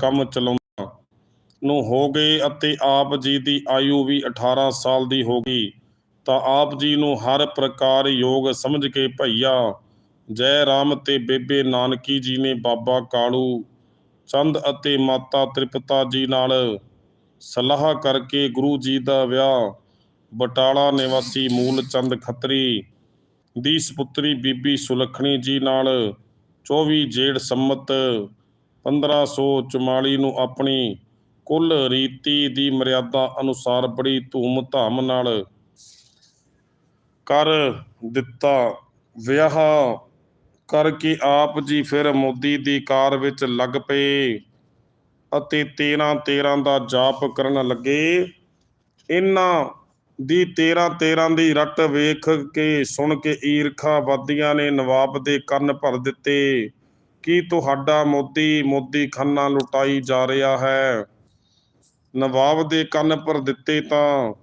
ਕੰਮ ਚਲਾਉਂਦਾ। ਨੂੰ ਹੋ ਗਏ ਅਤੇ ਆਪ ਜੀ ਦੀ ਆਯੂ ਵੀ 18 ਸਾਲ ਦੀ ਹੋ ਗਈ। ਤਾਂ ਆਪ ਜੀ ਨੂੰ ਹਰ ਪ੍ਰਕਾਰ ਯੋਗ ਸਮਝ ਕੇ ਭਈਆ, ਜੈ ਰਾਮ ਤੇ ਬੇਬੇ ਨਾਨਕੀ ਜੀ ਨੇ ਬਾਬਾ ਕਾਲੂ, ਚੰਦ ਅਤੇ ਮਾਤਾ ਤ੍ਰਿਪਤਾ ਜੀ ਨਾਲ ਸਲਾਹ ਕਰਕੇ ਗੁਰੂ ਜੀ ਦਾ ਵਿਆਹ, ਬਟਾਲਾ ਨਿਵਾਸੀ ਮੂਲ ਚੰਦ ਖੱਤਰੀ ਦੀ ਸੁਪੁੱਤਰੀ ਬੀਬੀ ਸੁਲੱਖਣੀ ਜੀ ਨਾਲ 24 ਜੇੜ ਸੰਮਤ 1544 ਨੂੰ ਆਪਣੀ ਕੁੱਲ ਰੀਤੀ ਦੀ ਮਰਿਆਦਾ ਅਨੁਸਾਰ ਬੜੀ ਧੂਮ-ਧਾਮ ਨਾਲ ਕਰ ਦਿੱਤਾ। ਵਿਆਹ ਕਰਕੇ ਆਪ ਜੀ ਫਿਰ ਮੋਦੀ ਦੀ ਕਾਰ ਵਿੱਚ ਲੱਗ ਪਏ ਅਤੇ 13 13 ਦਾ ਜਾਪ ਕਰਨ ਲੱਗੇ। ਇਹਨਾਂ ਦੀ 13 13 ਦੀ ਰੱਟ ਵੇਖ ਕੇ, ਸੁਣ ਕੇ ਈਰਖਾ ਵਾਦੀਆਂ ਨੇ ਨਵਾਬ ਦੇ ਕੰਨ ਭਰ ਦਿੱਤੇ। ਕੀ ਤੁਹਾਡਾ ਮੋਦੀ ਮੋਦੀ ਖੰਨਾ ਲੁਟਾਈ ਜਾ ਰਿਹਾ ਹੈ? ਨਵਾਬ ਦੇ ਕੰਨ ਪਰ ਦਿੱਤੇ ਤਾਂ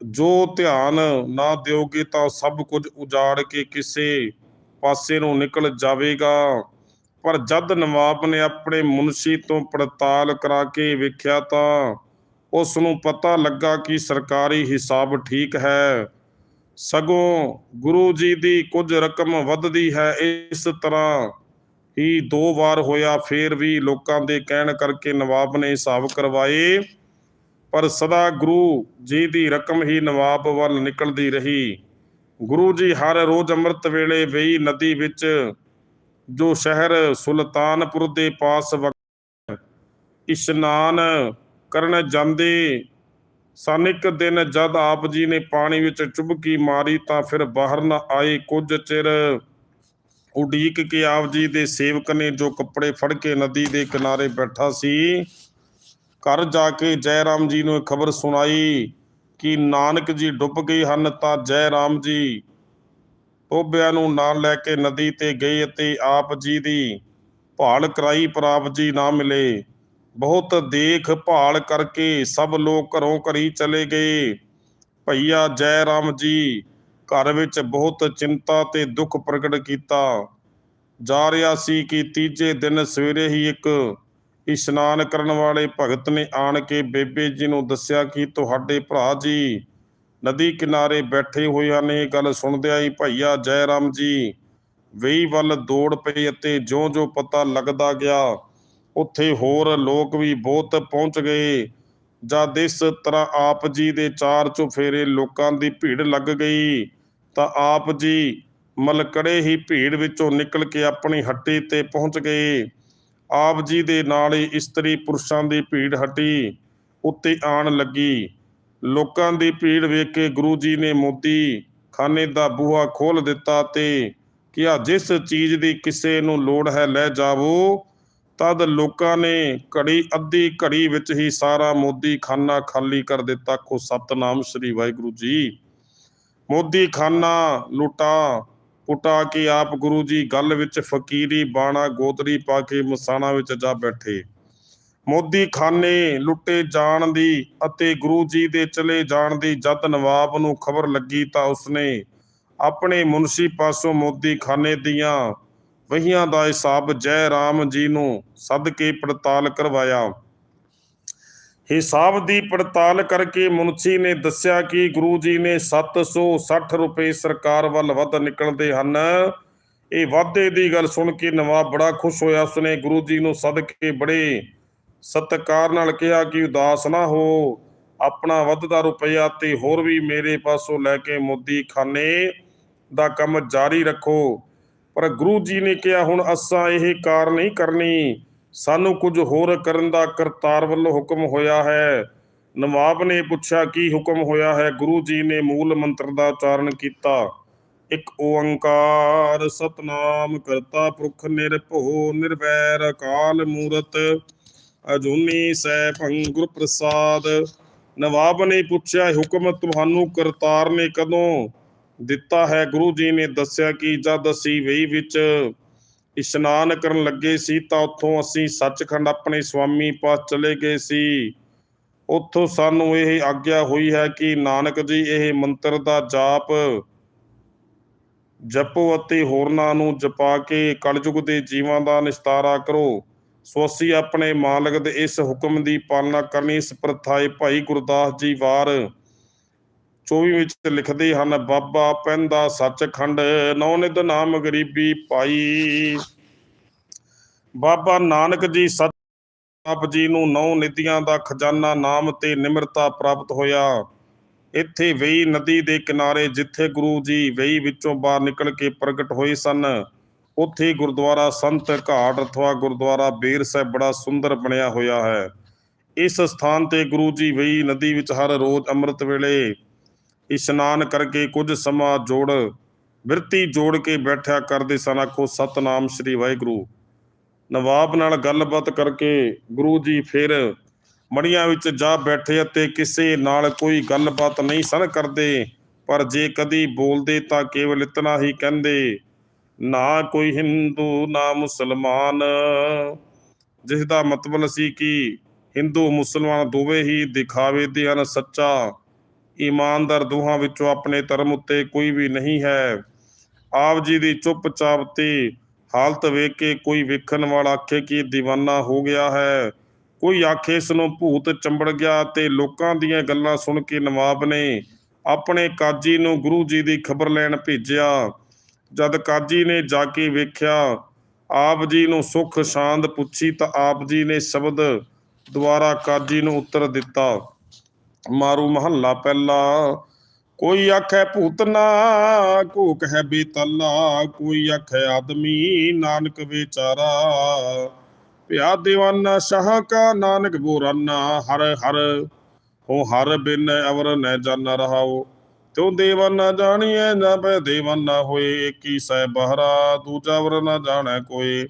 ਜੋ ਧਿਆਨ ਨਾ ਦਿਓਗੇ ਤਾਂ ਸਭ ਕੁਝ ਉਜਾੜ ਕੇ ਕਿਸੇ ਪਾਸੇ ਨੂੰ ਨਿਕਲ ਜਾਵੇਗਾ। ਪਰ ਜਦ ਨਵਾਬ ਨੇ ਆਪਣੇ ਮੁਨਸ਼ੀ ਤੋਂ ਪੜਤਾਲ ਕਰਾ ਕੇ ਵੇਖਿਆ ਤਾਂ ਉਸ ਨੂੰ ਪਤਾ ਲੱਗਾ ਕਿ ਸਰਕਾਰੀ ਹਿਸਾਬ ਠੀਕ ਹੈ। ਸਗੋਂ ਗੁਰੂ ਜੀ ਦੀ ਕੁਝ ਰਕਮ ਵੱਧਦੀ ਹੈ, ਇਸ ਤਰ੍ਹਾਂ ਹੀ ਦੋ ਵਾਰ ਹੋਇਆ, ਫੇਰ ਵੀ ਲੋਕਾਂ ਦੇ ਕਹਿਣ ਕਰਕੇ ਨਵਾਬ ਨੇ ਹਿਸਾਬ ਕਰਵਾਏ। ਪਰ ਸਦਾ ਗੁਰੂ ਜੀ ਦੀ ਰਕਮ ਹੀ ਨਵਾਬ ਵੱਲ ਨਿਕਲਦੀ ਰਹੀ। ਗੁਰੂ ਜੀ ਹਰ ਰੋਜ਼ ਅੰਮ੍ਰਿਤ ਵੇਲੇ ਵੇਈ ਨਦੀ ਵਿੱਚ, ਜੋ ਸ਼ਹਿਰ ਸੁਲਤਾਨਪੁਰ ਦੇ ਪਾਸ ਵਗ- ਇਸ਼ਨਾਨ ਕਰਨ ਜਾਂਦੇ ਸਨ, ਇੱਕ ਦਿਨ ਜਦ ਆਪ ਜੀ ਨੇ ਪਾਣੀ ਵਿੱਚ ਚੁਬਕੀ ਮਾਰੀ ਤਾਂ ਫਿਰ ਬਾਹਰ ਨਾ ਆਏ। ਕੁਝ ਚਿਰ ਉਡੀਕ ਕੇ ਆਪ ਜੀ ਦੇ ਸੇਵਕ ਨੇ ਜੋ ਕੱਪੜੇ ਫੜ ਕੇ ਨਦੀ ਦੇ ਕਿਨਾਰੇ ਬੈਠਾ ਸੀ, ਘਰ ਜਾ ਕੇ ਜੈ ਰਾਮ ਜੀ ਨੂੰ ਖਬਰ ਸੁਣਾਈ ਕਿ ਨਾਨਕ ਜੀ ਡੁੱਬ ਗਏ ਹਨ ਤਾਂ ਜੈ ਰਾਮ ਜੀ ਟੋਬਿਆਂ ਨੂੰ ਨਾਲ ਲੈ ਕੇ ਨਦੀ ਤੇ ਗਏ ਅਤੇ ਆਪ ਜੀ ਦੀ ਭਾਲ ਕਰਾਈ ਪਰ ਆਪ ਜੀ ਨਾ ਮਿਲੇ। ਬਹੁਤ ਦੇਖ ਭਾਲ ਕਰਕੇ ਸਭ ਲੋਕ ਘਰੋਂ ਘਰੀ ਚਲੇ ਗਏ। ਭਈਆ ਜੈ ਰਾਮ ਜੀ, ਘਰ ਵਿੱਚ ਬਹੁਤ ਚਿੰਤਾ ਤੇ ਦੁੱਖ ਪ੍ਰਗਟ ਕੀਤਾ। ਜਾ ਰਿਹਾ ਸੀ ਕਿ ਤੀਜੇ ਦਿਨ ਸਵੇਰੇ ਹੀ ਇੱਕ ਇਸ਼ਨਾਨ ਕਰਨ ਵਾਲੇ ਭਗਤ ਨੇ ਆਣ ਕੇ ਬੇਬੇ ਜੀ ਨੂੰ ਦੱਸਿਆ ਕਿ ਤੁਹਾਡੇ ਭਰਾ ਜੀ ਨਦੀ ਕਿਨਾਰੇ ਬੈਠੇ ਹੋਏ ਹਨ। ਇਹ ਗੱਲ ਸੁਣਦਿਆਂ ਹੀ ਭਈਆ ਜੈ ਰਾਮ ਜੀ, ਵੇਈ ਵੱਲ ਦੌੜ ਪਏ ਅਤੇ ਜਿਉਂ-ਜਿਉਂ ਪਤਾ ਲੱਗਦਾ ਗਿਆ ਉੱਥੇ ਹੋਰ ਲੋਕ ਵੀ ਬਹੁਤ ਪਹੁੰਚ ਗਏ। ਜਦ ਇਸ ਤਰ੍ਹਾਂ ਆਪ ਜੀ ਦੇ ਚਾਰ ਚੁਫੇਰੇ ਲੋਕਾਂ ਦੀ ਭੀੜ ਲੱਗ ਗਈ, ਤਾਂ ਆਪ ਜੀ ਮਲਕੜੇ ਹੀ ਭੀੜ ਵਿੱਚੋਂ ਨਿਕਲ ਕੇ ਆਪਣੀ ਹੱਟੀ ਤੇ ਪਹੁੰਚ ਗਏ। ਆਪ ਜੀ ਦੇ ਨਾਲ ਹੀ ਇਸਤਰੀ ਪੁਰਸ਼ਾਂ ਦੀ ਭੀੜ ਹਟੀ, ਉੱਤੇ ਆਣ ਲੱਗੀ। ਲੋਕਾਂ ਦੀ ਭੀੜ ਵੇਖ ਕੇ ਗੁਰੂ ਜੀ ਨੇ ਮੋਦੀ ਖਾਨੇ ਦਾ ਬੂਹਾ ਖੋਲ ਦਿੱਤਾ ਤੇ ਕਿਹਾ, ਜਿਸ ਚੀਜ਼ ਦੀ ਕਿਸੇ ਨੂੰ ਲੋੜ ਹੈ, ਲੈ ਜਾਵੋ। ਤਦ ਲੋਕਾਂ ਨੇ ਘੜੀ ਅੱਧੀ ਘੜੀ ਵਿੱਚ ਹੀ ਸਾਰਾ ਮੋਦੀ ਖਾਨਾ ਖਾਲੀ ਕਰ ਦਿੱਤਾ। ਕੋ ਸਤਨਾਮ ਸ੍ਰੀ ਵਾਹਿਗੁਰੂ ਜੀ। ਮੋਦੀ ਖਾਨਾ ਲੁਟਾ ਪੁਟਾ ਕੇ ਆਪ ਗੁਰੂ ਜੀ ਗੱਲ ਵਿੱਚ ਫਕੀਰੀ, ਬਾਣਾ ਗੋਦਰੀ ਪਾ ਕੇ ਮਸਾਣਾ ਵਿੱਚ ਜਾ ਬੈਠੇ। ਮੋਦੀ ਖਾਨੇ ਲੁੱਟੇ ਜਾਣ ਦੀ ਅਤੇ ਗੁਰੂ ਜੀ ਦੇ ਚਲੇ ਜਾਣ ਦੀ ਜਦ ਨਵਾਬ ਨੂੰ ਖਬਰ ਲੱਗੀ ਤਾਂ ਉਸਨੇ ਆਪਣੇ ਮੁਨਸ਼ੀ ਪਾਸੋਂ ਮੋਦੀ ਖਾਨੇ ਦੀਆਂ ਵਹੀਆਂ ਦਾ ਹਿਸਾਬ ਜੈ ਰਾਮ ਜੀ ਨੂੰ ਸੱਦ ਕੇ ਪੜਤਾਲ ਕਰਵਾਇਆ। ਹਿਸਾਬ ਦੀ ਪੜਤਾਲ ਕਰਕੇ ਮੁਨਸ਼ੀ ਨੇ ਦੱਸਿਆ ਕਿ ਗੁਰੂ ਜੀ ਨੇ 760 ਰੁਪਏ ਸਰਕਾਰ ਵੱਲ ਵੱਧ ਨਿਕਲਦੇ ਹਨ। ਇਹ ਵਾਧੇ ਦੀ ਗੱਲ ਸੁਣ ਕੇ ਨਵਾਬ ਬੜਾ ਖੁਸ਼ ਹੋਇਆ। ਉਸਨੇ ਗੁਰੂ ਜੀ ਨੂੰ ਸੱਦ ਕੇ ਬੜੇ ਸਤਿਕਾਰ ਨਾਲ ਕਿਹਾ ਕਿ ਉਦਾਸ ਨਾ ਹੋ। ਆਪਣਾ ਵੱਧਦਾ ਰੁਪਇਆ ਤੇ ਹੋਰ ਵੀ ਮੇਰੇ ਪਾਸੋਂ ਲੈ ਕੇ ਮੋਦੀ ਖਾਨੇ ਦਾ ਕੰਮ ਜਾਰੀ ਰੱਖੋ। ਪਰ ਗੁਰੂ ਜੀ ਨੇ ਕਿਹਾ, ਹੁਣ ਅਸਾਂ ਇਹ ਕਾਰ ਨਹੀਂ ਕਰਨੀ। ਸਾਨੂੰ ਕੁਝ ਹੋਰ ਕਰਨ ਦਾ ਕਰਤਾਰ ਵੱਲੋਂ ਹੁਕਮ ਹੋਇਆ ਹੈ। ਨਵਾਬ ਨੇ ਪੁੱਛਿਆ, ਕੀ ਹੁਕਮ ਹੋਇਆ ਹੈ? ਗੁਰੂ ਜੀ ਨੇ ਮੂਲ ਮੰਤਰ ਦਾ ਉਚਾਰਨ ਕੀਤਾ, ਇਕ ਓੰਕਾਰ ਸਤਨਾਮ ਕਰਤਾ ਪੁਰਖ ਨਿਰਭਉ ਨਿਰਵੈਰ ਅਕਾਲ ਮੂਰਤ ਅਜੂਨੀ ਸੈਭੰ ਗੁਰ ਪ੍ਰਸਾਦ ਨਵਾਬ ਨੇ ਪੁੱਛਿਆ ਹੁਕਮ ਤੁਹਾਨੂੰ ਕਰਤਾਰ ਨੇ ਕਦੋਂ? ਦਿੱਤਾ ਹੈ। ਗੁਰੂ ਜੀ ਨੇ ਦੱਸਿਆ ਕਿ ਜਦ ਅਸੀਂ ਵੇਈ ਵਿੱਚ ਇਸ਼ਨਾਨ ਕਰਨ ਲੱਗੇ ਸੀ ਤਾਂ ਉੱਥੋਂ ਅਸੀਂ ਸੱਚਖੰਡ ਆਪਣੇ ਸਵਾਮੀ ਪਾਸ ਚਲੇ ਗਏ ਸੀ। ਉੱਥੋਂ ਸਾਨੂੰ ਇਹ ਆਗਿਆ ਹੋਈ ਹੈ ਕਿ ਨਾਨਕ ਜੀ, ਇਹ ਮੰਤਰ ਦਾ ਜਾਪ ਜਪੋ ਅਤੇ ਹੋਰਨਾਂ ਨੂੰ ਜਪਾ ਕੇ ਕਲਯੁਗ ਦੇ ਜੀਵਾਂ ਦਾ ਨਿਸਤਾਰਾ ਕਰੋ। ਸੋ ਅਸੀਂ ਆਪਣੇ ਮਾਲਕ ਦੇ ਇਸ ਹੁਕਮ ਦੀ ਪਾਲਣਾ ਕਰਨੀ ਇਸ ਪ੍ਰਥਾਏ ਭਾਈ ਗੁਰਦਾਸ ਜੀ ਵਾਰ 24 ਵਿੱਚ ਲਿਖਦੇ ਹਨ, ਬਾਬਾ ਪੈਂਦਾ ਸੱਚਖੰਡ ਨੌ ਨਿਧ ਨਾਮ ਗਰੀਬੀ ਪਾਈ। ਬਾਬਾ ਨਾਨਕ ਜੀ ਸੱਚ, ਆਪ ਜੀ ਨੂੰ ਨੌ ਨਿਧੀਆਂ ਦਾ ਖਜ਼ਾਨਾ ਨਾਮ ਤੇ ਨਿਮਰਤਾ ਪ੍ਰਾਪਤ ਹੋਇਆ। ਇੱਥੇ ਵੇਈ ਨਦੀ ਦੇ ਕਿਨਾਰੇ ਜਿੱਥੇ ਗੁਰੂ ਜੀ ਵੇਈ ਵਿੱਚੋਂ ਬਾਹਰ ਨਿਕਲ ਕੇ ਪ੍ਰਗਟ ਹੋਏ ਸਨ, ਉੱਥੇ ਗੁਰਦੁਆਰਾ ਸੰਤ ਘਾਟ ਅਥਵਾ ਗੁਰਦੁਆਰਾ ਬੇਰ ਸਾਹਿਬ ਬੜਾ ਸੁੰਦਰ ਬਣਿਆ ਹੋਇਆ ਹੈ। ਇਸ ਸਥਾਨ ਤੇ ਗੁਰੂ ਜੀ ਵੇਈ ਨਦੀ ਵਿੱਚ ਹਰ ਰੋਜ਼ ਅੰਮ੍ਰਿਤ ਵੇਲੇ ਇਸ਼ਨਾਨ ਕਰਕੇ ਕੁਝ ਸਮਾਂ ਜੋੜ, ਬਿਰਤੀ ਜੋੜ ਕੇ ਬੈਠਿਆ ਕਰਦੇ ਸਨ। ਆਖੋ, ਸਤਨਾਮ ਸ੍ਰੀ ਵਾਹਿਗੁਰੂ। ਨਵਾਬ ਨਾਲ ਗੱਲਬਾਤ ਕਰਕੇ ਗੁਰੂ ਜੀ ਫਿਰ ਮੜੀਆਂ ਵਿੱਚ ਜਾ ਬੈਠੇ ਅਤੇ ਕਿਸੇ ਨਾਲ ਕੋਈ ਗੱਲਬਾਤ ਨਹੀਂ ਸਨ ਕਰਦੇ। ਪਰ ਜੇ ਕਦੀ ਬੋਲਦੇ ਤਾਂ ਕੇਵਲ ਇਤਨਾ ਹੀ ਕਹਿੰਦੇ, ਨਾ ਕੋਈ ਹਿੰਦੂ, ਨਾ ਮੁਸਲਮਾਨ। ਜਿਸ ਦਾ ਮਤਲਬ ਸੀ ਕਿ ਹਿੰਦੂ, ਮੁਸਲਮਾਨ ਦੋਵੇਂ ਹੀ ਦਿਖਾਵੇ ਦੇ ਹਨ ਸੱਚਾ। ਇਮਾਨਦਾਰ ਦੋਹਾਂ ਵਿੱਚੋਂ ਆਪਣੇ ਧਰਮ ਉੱਤੇ ਕੋਈ ਵੀ ਨਹੀਂ ਹੈ। ਆਪ ਜੀ ਦੀ ਚੁੱਪਚਾਪ ਤੇ ਹਾਲਤ ਵੇਖ ਕੇ ਕੋਈ ਵੇਖਣ ਵਾਲਾ ਆਖੇ ਕਿ ਇਹ دیਵਾਨਾ ਹੋ ਗਿਆ ਹੈ। ਕੋਈ ਆਖੇ ਇਸ ਨੂੰ ਭੂਤ ਚੰਬੜ ਗਿਆ ਤੇ ਲੋਕਾਂ ਦੀਆਂ ਗੱਲਾਂ ਸੁਣ ਕੇ ਨਵਾਬ ਨੇ ਆਪਣੇ ਕਾਜੀ ਨੂੰ ਗੁਰੂ ਜੀ ਦੀ ਖਬਰ ਲੈਣ ਭੇਜਿਆ। ਜਦ ਕਾਜੀ ਨੇ ਜਾ ਕੇ ਵੇਖਿਆ, ਆਪ ਜੀ ਨੂੰ ਸੁਖ ਸ਼ਾਂਤ ਪੁੱਛੀ ਤਾਂ ਆਪ ਜੀ ਨੇ ਸ਼ਬਦ ਦੁਆਰਾ ਕਾਜੀ ਨੂੰ ਉੱਤਰ ਦਿੱਤਾ। ਮਾਰੂ ਮਹੱਲਾ ਪਹਿਲਾ। ਕੋਈ ਆਖੈ ਭੂਤਨਾ ਕੂਕ ਹੈ ਬੇਤੱਲਾ, ਕੋਈ ਆਖੈ ਆਦਮੀ ਨਾਨਕ ਵਿਚਾਰਾ। ਪਿਆ دیਵਾਨਾ ਸ਼ਾਹ ਕਾ ਨਾਨਕ ਬੋਰਾਨਾ, ਹਰ ਹਰ ਹੋ ਹਰ ਬਿਨ ਅਵਰ ਨ ਜਨ ਰਹਾਓ। ਤਿਉ ਦੇਵਾਨਾ ਜਾਣੀਐ ਨਾ ਪੈ ਦੇਵਾਨਾ ਹੋਏ, ਏਕੀ ਸਹਿ ਬਹਰਾ, ਦੂਜਾ ਵਰ ਨਾ ਜਾਣੈ ਕੋਏ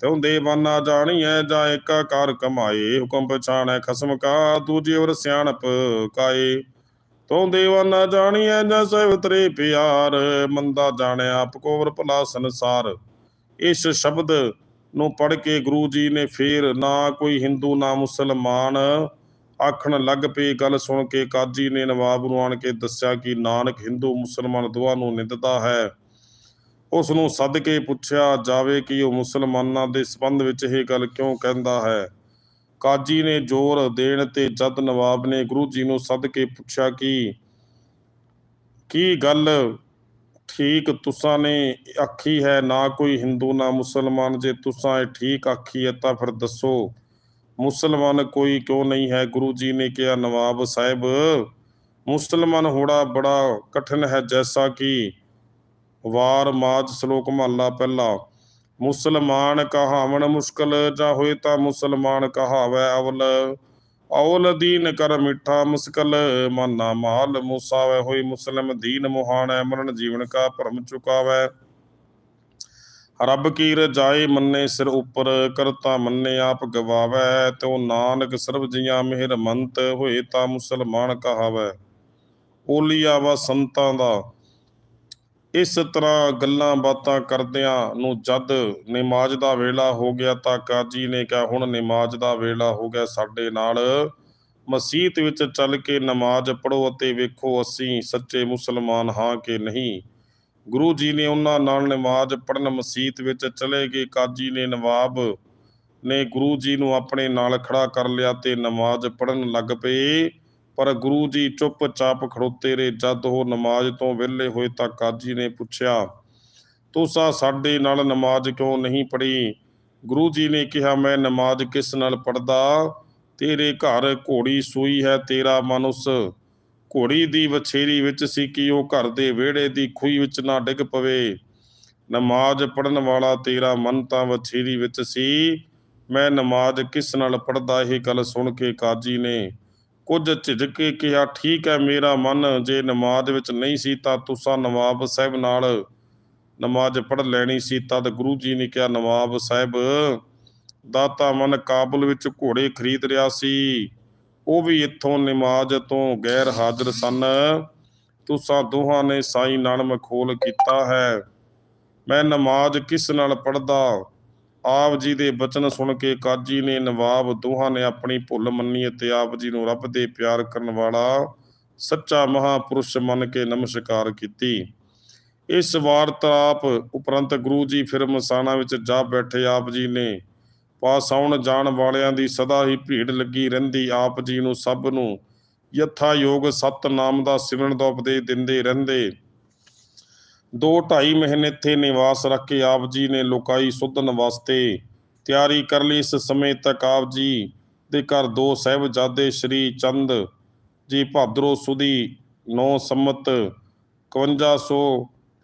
ਤਿਉ ਦੇਵਾਨਾ ਜਾਣੀਐ ਜਾ ਏਕਾ ਕਾਰ ਕਮਾਏ। ਹੁਕਮ ਪਛਾਣੈ ਖਸਮ ਕਾ, ਦੂਜੀ ਵਰ ਸਿਆਣਪ ਕਾਏ। ਤੂੰ ਦੇਵਾਨਾ ਜਾਣੀਐ ਜਾ ਸਹਿ ਉਤਰੇ ਪਿਆਰ, ਮੰਦਾ ਜਾਣੈ ਆਪ ਕੋ ਵਰ ਭਲਾ ਸੰਸਾਰ। ਇਸ ਸ਼ਬਦ ਨੂੰ ਪੜ੍ਹ ਕੇ ਗੁਰੂ ਜੀ ਨੇ ਫੇਰ ਨਾ ਕੋਈ ਹਿੰਦੂ ਨਾ ਮੁਸਲਮਾਨ ਆਖਣ ਲੱਗ ਪਈ ਗੱਲ ਸੁਣ ਕੇ ਕਾਜੀ ਨੇ ਨਵਾਬ ਨੂੰ ਆਣ ਕੇ ਦੱਸਿਆ ਕਿ ਨਾਨਕ ਹਿੰਦੂ ਮੁਸਲਮਾਨ ਦੋਵਾਂ ਨੂੰ ਨਿੰਦਦਾ ਹੈ। ਉਸ ਨੂੰ ਸੱਦ ਕੇ ਪੁੱਛਿਆ ਜਾਵੇ ਕਿ ਉਹ ਮੁਸਲਮਾਨਾਂ ਦੇ ਸੰਬੰਧ ਵਿੱਚ ਇਹ ਗੱਲ ਕਿਉਂ ਕਹਿੰਦਾ ਹੈ। ਕਾਜੀ ਨੇ ਜ਼ੋਰ ਦੇਣ ਤੇ ਜਦ ਨਵਾਬ ਨੇ ਗੁਰੂ ਜੀ ਨੂੰ ਸੱਦ ਕੇ ਪੁੱਛਿਆ ਕਿ, ਕੀ ਗੱਲ ਠੀਕ ਤੁਸਾਂ ਨੇ ਆਖੀ ਹੈ? ਨਾ ਕੋਈ ਹਿੰਦੂ, ਨਾ ਮੁਸਲਮਾਨ, ਜੇ ਤੁਸਾਂ ਇਹ ਠੀਕ ਆਖੀ ਹੈ ਤਾਂ ਫਿਰ ਦੱਸੋ। ਮੁਸਲਮਾਨ ਕੋਈ ਕਿਉਂ ਨਹੀਂ ਹੈ? ਗੁਰੂ ਜੀ ਨੇ ਕਿਹਾ, ਨਵਾਬ ਸਾਹਿਬ, ਮੁਸਲਮਾਨ ਹੋਣਾ ਬੜਾ ਕਠਿਨ ਹੈ, ਜੈਸਾ ਕਿ ਵਾਰ ਮਾਜ ਸ਼ਲੋਕ ਮਹੱਲਾ ਪਹਿਲਾ। ਮੁਸਲਮਾਨ ਕਹਾਵਣ ਮੁਸ਼ਕਲ, ਜਾ ਹੋਏ ਤਾਂ ਮੁਸਲਮਾਨ ਕਹਾਵੈ ਅਵਲ। ਔਲ ਦੀਨ ਕਰ ਮਿੱਠਾ ਮੁਸਕਲ, ਮਾਨਾ ਮਾਲ ਮੁਸਾਵੈ ਹੋਈ ਮੁਸਲਮ ਦੀਨ ਮੁਹਾਨੈ ਮਰਨ ਜੀਵਨ ਕਾ ਭਰਮ ਚੁਕਾਵੈ। ਰੱਬ ਕੀ ਰਜਾਏ ਮੰਨੇ ਸਿਰ ਉਪਰ, ਕਰਤਾ ਮੰਨੇ ਆਪ ਗਵਾਵੈ। ਤੋ ਨਾਨਕ ਸਰਬ ਜੀਆਂ ਮਿਹਰਮੰਤ, ਹੋਏ ਤਾਂ ਮੁਸਲਮਾਨ ਕਹਾਵੈ। ਓਲੀਆ ਵਾ ਸੰਤਾਂ ਦਾ ਇਸ ਤਰ੍ਹਾਂ ਗੱਲਾਂ ਬਾਤਾਂ ਕਰਦਿਆਂ ਨੂੰ ਜਦ ਨਮਾਜ਼ ਦਾ ਵੇਲਾ ਹੋ ਗਿਆ ਤਾਂ ਕਾਜੀ ਨੇ ਕਿਹਾ, ਹੁਣ ਨਮਾਜ਼ ਦਾ ਵੇਲਾ ਹੋ ਗਿਆ ਸਾਡੇ ਨਾਲ। ਮਸਜਿਦ ਵਿੱਚ ਚੱਲ ਕੇ ਨਮਾਜ਼ ਪੜੋ ਅਤੇ ਵੇਖੋ ਅਸੀਂ ਸੱਚੇ ਮੁਸਲਮਾਨ ਹਾਂ ਕਿ ਨਹੀਂ? ਗੁਰੂ ਜੀ ਨੇ ਉਹਨਾਂ ਨਾਲ ਨਮਾਜ਼ ਪੜਨ ਮਸਜਿਦ ਵਿੱਚ ਚਲੇ ਗਏ। ਕਾਜੀ ਨੇ ਨਵਾਬ ਨੇ ਗੁਰੂ ਜੀ ਨੂੰ ਆਪਣੇ ਨਾਲ ਖੜਾ ਕਰ ਲਿਆ ਤੇ ਨਮਾਜ਼ ਪੜਨ ਲੱਗ ਪਏ। ਪਰ ਗੁਰੂ ਜੀ ਚੁੱਪਚਾਪ ਖੜੋਤੇ ਰਹੇ। ਜਦ ਉਹ ਨਮਾਜ਼ ਤੋਂ ਵਿਹਲੇ ਹੋਏ ਤਾਂ ਕਾਜੀ ਨੇ ਪੁੱਛਿਆ, ਤੁਸੀਂ ਸਾਡੇ ਨਾਲ ਨਮਾਜ਼ ਕਿਉਂ ਨਹੀਂ ਪੜ੍ਹੀ? ਗੁਰੂ ਜੀ ਨੇ ਕਿਹਾ, ਮੈਂ ਨਮਾਜ਼ ਕਿਸ ਨਾਲ ਪੜਦਾ ਤੇਰੇ ਘਰ ਘੋੜੀ ਸੂਈ ਹੈ, ਤੇਰਾ ਮਨ ਘੋੜੀ ਦੀ ਵਛੇਰੀ ਵਿੱਚ ਸੀ ਕਿ ਉਹ ਘਰ ਦੇ ਵਿਹੜੇ ਦੀ ਖੂਹੀ ਵਿੱਚ ਨਾ ਡਿੱਗ ਪਵੇ। ਨਮਾਜ਼ ਪੜਨ ਵਾਲਾ ਤੇਰਾ ਮਨ ਤਾਂ ਵਛੇਰੀ ਵਿੱਚ ਸੀ। ਮੈਂ ਨਮਾਜ਼ ਕਿਸ ਨਾਲ ਪੜਦਾ ਇਹ ਗੱਲ ਸੁਣ ਕੇ ਕਾਜੀ ਨੇ ਕੁਝ ਝਿਜਕ ਕੇ ਕਿਹਾ, ਠੀਕ ਹੈ ਮੇਰਾ ਮਨ, ਜੇ ਨਮਾਜ਼ ਵਿੱਚ ਨਹੀਂ ਸੀ ਤਾਂ ਤੁਸਾਂ ਨਵਾਬ ਸਾਹਿਬ ਨਾਲ ਨਮਾਜ਼ ਪੜ੍ਹ ਲੈਣੀ ਸੀ। ਤਦ ਗੁਰੂ ਜੀ ਨੇ ਕਿਹਾ, ਨਵਾਬ ਸਾਹਿਬ, ਦਾਤਾ ਮਨ ਕਾਬਲ ਵਿੱਚ ਘੋੜੇ ਖਰੀਦ ਰਿਹਾ ਸੀ। ਉਹ ਵੀ ਇੱਥੋਂ ਨਮਾਜ਼ ਤੋਂ ਗੈਰ ਹਾਜ਼ਰ ਸਨ। ਤੁਸਾਂ ਦੋਹਾਂ ਨੇ ਸਾਈ ਨਾਲ ਮਖੋਲ ਕੀਤਾ ਹੈ। ਮੈਂ ਨਮਾਜ਼ ਕਿਸ ਨਾਲ ਪੜਦਾ ਆਪ ਜੀ ਦੇ ਬਚਨ ਸੁਣ ਕੇ ਕਾਜੀ ਨੇ ਨਵਾਬ ਦੋਹਾਂ ਨੇ ਆਪਣੀ ਭੁੱਲ ਮੰਨੀ ਅਤੇ ਆਪ ਜੀ ਨੂੰ ਰੱਬ ਦੇ ਪਿਆਰ ਕਰਨ ਵਾਲਾ ਸੱਚਾ ਮਹਾਪੁਰਸ਼ ਮੰਨ ਕੇ ਨਮਸਕਾਰ ਕੀਤੀ। ਇਸ ਵਾਰਤਾਪ ਉਪਰੰਤ ਗੁਰੂ ਜੀ ਫਿਰ ਮਸਾਣਾ ਵਿੱਚ ਜਾ ਬੈਠੇ ਆਪ ਜੀ ਨੇ ਪਾਸ ਆਉਣ ਜਾਣ ਵਾਲਿਆਂ ਦੀ ਸਦਾ ਹੀ ਭੀੜ ਲੱਗੀ ਰਹਿੰਦੀ। ਆਪ ਜੀ ਨੂੰ ਸਭ ਨੂੰ ਯਥਾ ਯੋਗ ਸਤਨਾਮ ਦਾ ਸਿਮਰਨ ਦਾ ਉਪਦੇਸ਼ ਦਿੰਦੇ ਰਹਿੰਦੇ। ਦੋ ਢਾਈ ਮਹੀਨੇ ਇੱਥੇ ਨਿਵਾਸ ਰੱਖ ਕੇ ਆਪ ਜੀ ਨੇ ਲੋਕਾਈ ਸੁਧਨ ਵਾਸਤੇ ਤਿਆਰੀ ਕਰ ਲਈ। ਇਸ ਸਮੇਂ ਤੱਕ ਆਪ ਜੀ ਦੇ ਘਰ ਦੋ ਸਾਹਿਬਜ਼ਾਦੇ ਸ਼੍ਰੀ ਚੰਦ ਜੀ ਭਾਦਰੋ ਸੁਦੀ 9 ਸੰਮਤ 5100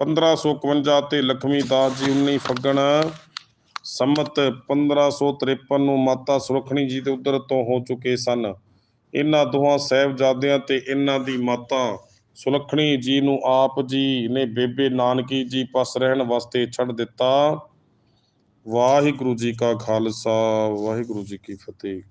1551 ਤੇ ਲਖਮੀ ਦਾਸ ਜੀ 19 ਫੱਗਣ ਸੰਮਤ 1553 ਨੂੰ ਮਾਤਾ ਸੁਰਖਣੀ ਜੀ ਦੇ ਉਧਰ ਤੋਂ ਹੋ ਚੁੱਕੇ ਸਨ। ਇਹਨਾਂ ਦੋਹਾਂ ਸਾਹਿਬਜ਼ਾਦਿਆਂ ਤੇ ਇਹਨਾਂ ਦੀ ਮਾਤਾ ਸੁਲੱਖਣੀ ਜੀ ਨੂੰ ਆਪ ਜੀ ਨੇ ਬੇਬੇ ਨਾਨਕੀ ਜੀ ਪਾਸ ਰਹਿਣ ਵਾਸਤੇ ਛੱਡ ਦਿੱਤਾ। ਵਾਹਿਗੁਰੂ ਜੀ ਕਾ ਖਾਲਸਾ, ਵਾਹਿਗੁਰੂ ਜੀ ਕੀ ਫਤਿਹ।